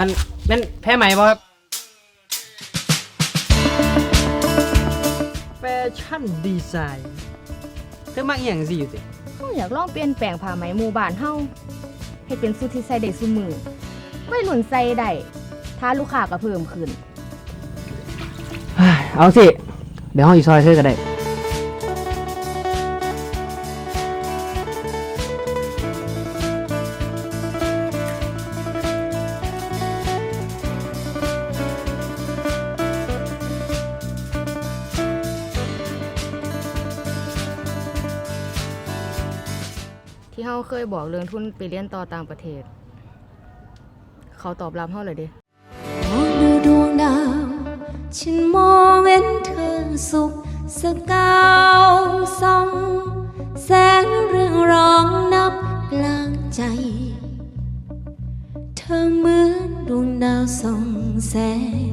อันแม่นแพ้ไหมบ่ครับ แฟชั่นดีไซน์เธอมักอหย่างสิอยู่ติเฮาอยากลองเปลี่ยนแปลงผ้าไหมหมู่บ้านเฮาให้เป็นสุดที่ใส่ได้ซุมือวัยรุ่นใส่ได้ถ้าลูกค้าก็เพิ่มขึ้นเอาสิ เดี๋ยวห้องอีซอยเธอก็ได้ ที่เฮาเคยบอกเรื่องทุนไปเรียนต่อต่างประเทศ เขาตอบรับเฮาเลยเด้มองดูดวงดาว ฉันมองเห็นเธอสุขสกาวสอง แสงเรื่องร้องนับกลางใจ เธอเหมือนดวงดาวสองแสง